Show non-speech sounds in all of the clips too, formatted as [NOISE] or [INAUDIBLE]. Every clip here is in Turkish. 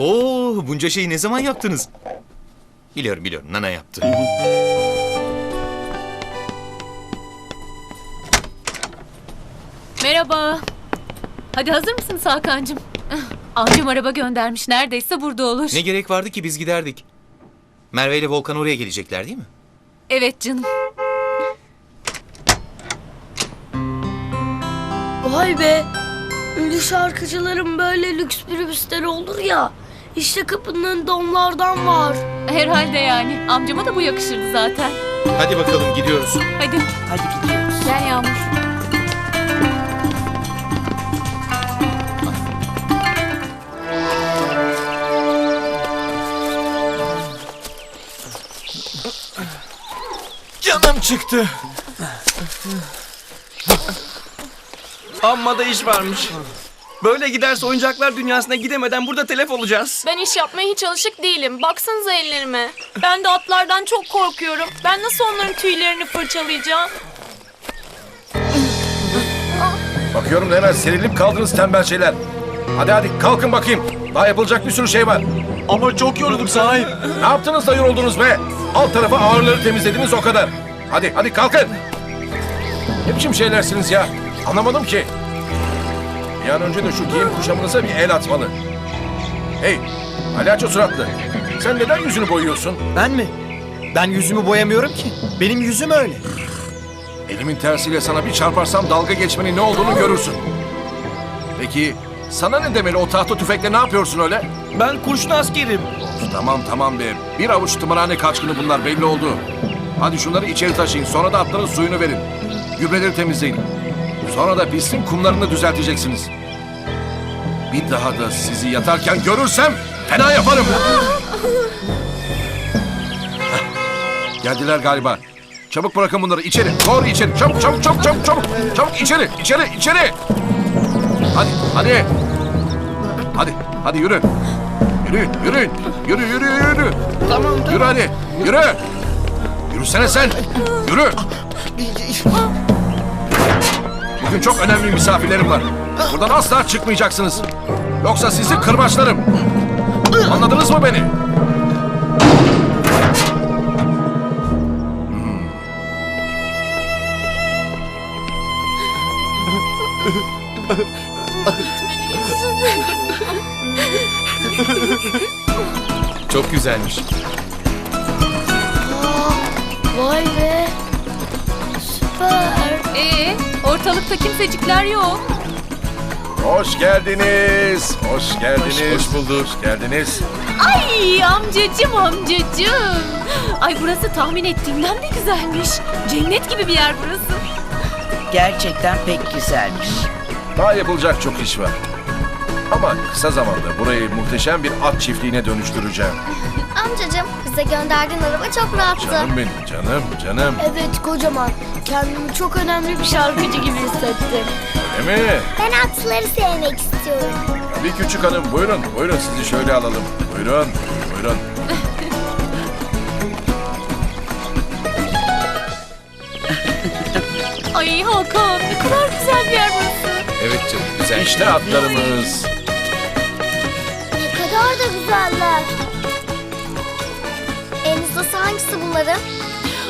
Oo, bunca şeyi ne zaman yaptınız? Biliyorum biliyorum, Nana yaptı. Merhaba. Hadi hazır mısınız Hakan'cığım? Amcam araba göndermiş. Neredeyse burada olur. Ne gerek vardı ki biz giderdik. Merve ile Volkan oraya gelecekler değil mi? Evet canım. Vay be. Ünlü şarkıcıların böyle lüks minibüsleri olur ya. İşte kapının önünde onlardan var. Herhalde yani. Amcama da bu yakışırdı zaten. Hadi bakalım gidiyoruz. Hadi. Hadi gidiyoruz. Gel Yağmur. Canım çıktı. Amma da iş varmış. Böyle giderse oyuncaklar dünyasına gidemeden burada telef olacağız. Ben iş yapmaya hiç alışık değilim. Baksanıza ellerime. Ben de atlardan çok korkuyorum. Ben nasıl onların tüylerini fırçalayacağım? Bakıyorum da hemen serilip kaldınız tembel şeyler. Hadi hadi kalkın bakayım. Daha yapılacak bir sürü şey var. Ama çok yorulduk sahip. Ne yaptınız da yoruldunuz be? Alt tarafa ağırları temizlediniz o kadar. Hadi hadi kalkın. Ne biçim şeylersiniz ya? Anlamadım ki. Bir an önce de şu giyim kuşamınıza bir el atmalı. Hey, palyaço suratlı. Sen neden yüzünü boyuyorsun? Ben mi? Ben yüzümü boyamıyorum ki. Benim yüzüm öyle. Elimin tersiyle sana bir çarparsam dalga geçmenin ne olduğunu görürsün. Peki sana ne demeli o tahta tüfekle ne yapıyorsun öyle? Ben kurşun askerim. Tamam tamam be. Bir avuç tımarhane kaçkını bunlar belli oldu. Hadi şunları içeri taşıyın. Sonra da atların suyunu verin. Gübreleri temizleyin. Sonra da pistin kumlarını düzelteceksiniz. Bir daha da sizi yatarken görürsem fena yaparım. Geldiler galiba. Çabuk bırakın bunları içeri. Doğru içeri. Çabuk çabuk çabuk çabuk çabuk. Çabuk içeri içeri içeri. Hadi hadi. Hadi hadi yürü. Yürü, yürü, yürü, yürü, yürü. Tamam. Yürü hadi, yürü. Yürüsene sen, yürü. Bugün çok önemli misafirlerim var. Buradan asla çıkmayacaksınız. Yoksa sizi kırbaçlarım. Anladınız mı beni? Çok güzelmiş. Ortalıkta kimsecikler yok. Hoş geldiniz, hoş geldiniz. Hoş- hoş bulduk. Hoş geldiniz. Ay amcacım amcacım. Ay burası tahmin ettiğimden de güzelmiş. Cennet gibi bir yer burası. Gerçekten pek güzelmiş. Daha yapılacak çok iş var. Ama kısa zamanda burayı muhteşem bir at çiftliğine dönüştüreceğim. Amcacığım bize gönderdiğin araba çok rahattı. Canım benim, canım, canım. Evet kocaman. Kendimi çok önemli bir şarkıcı gibi hissettim. Değil mi? Ben atları sevmek istiyorum. Bir küçük hanım buyurun buyurun sizi şöyle alalım. Buyurun buyurun. [LAUGHS] Ay Hakan ne kadar güzel bir yer burası. Evet canım, güzel. İşte atlarımız. Ne kadar da güzeller. Bunların?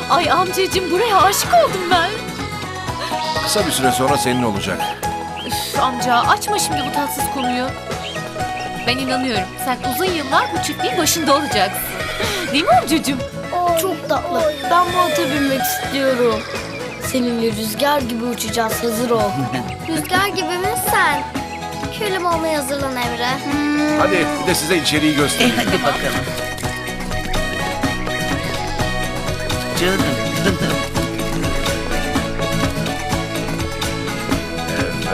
Ay amcacım buraya aşık oldum ben. Kısa bir süre sonra senin olacak. Üf, amca açma şimdi bu tatsız konuyu. Ben inanıyorum. Sen uzun yıllar bu çiftliğin başında olacaksın. Değil mi amcacığım? Çok tatlı. Ben bu ata binmek istiyorum. Seninle rüzgar gibi uçacağız. Hazır ol. [LAUGHS] Rüzgar gibi mi sen? Külüm olmaya hazırlan Emre. Hadi bir de size içeriği E göstereyim. hadi bakalım. Canım.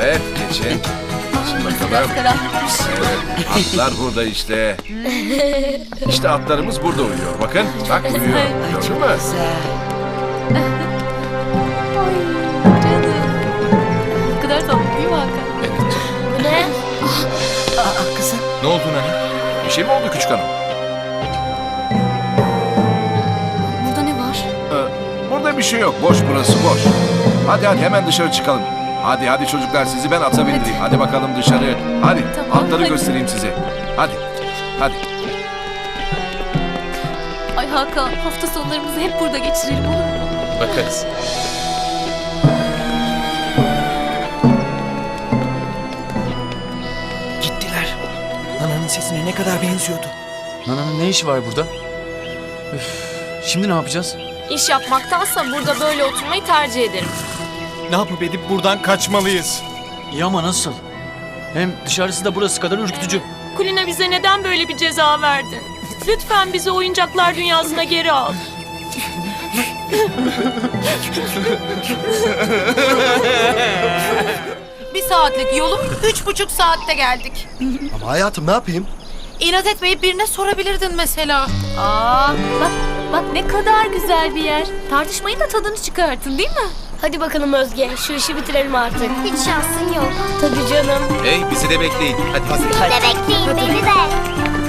Evet geçin. Biraz bakalım. karanlıkmış. Evet, atlar burada işte. İşte atlarımız burada uyuyor. Bakın bak uyuyor. Gördün mü? Ne kadar tatlı değil mi Hakan? Evet canım. Bu ne? Aa kızım. Ne oldu Nana? Bir şey mi oldu küçük hanım? Şey yok. Boş burası boş. Hadi hadi hemen dışarı çıkalım. Hadi hadi çocuklar sizi ben ata bindireyim. Hadi bakalım dışarı. Hadi Tamam, atları hadi. göstereyim size. Hadi. Hadi. Ay Hakan hafta sonlarımızı hep burada geçirelim olur mu? Bakarız. Gittiler. Nana'nın sesine ne kadar benziyordu. Nana'nın ne işi var burada? Üf, şimdi ne yapacağız? İş yapmaktansa burada böyle oturmayı tercih ederim. Ne yapıp edip buradan kaçmalıyız. İyi ama nasıl? Hem dışarısı da burası kadar ürkütücü. Kulina bize neden böyle bir ceza verdin? Lütfen bizi oyuncaklar dünyasına geri al. Bir saatlik yolu üç buçuk saatte geldik. Ama hayatım ne yapayım? İnat etmeyip birine sorabilirdin mesela. Aa bak bak ne kadar güzel bir yer. Tartışmayın da tadını çıkartın değil mi? Hadi bakalım Özge şu işi bitirelim artık. Hiç şansın yok. Tabii canım. Hey bizi de bekleyin. Hadi. Bir de bekleyin beni de.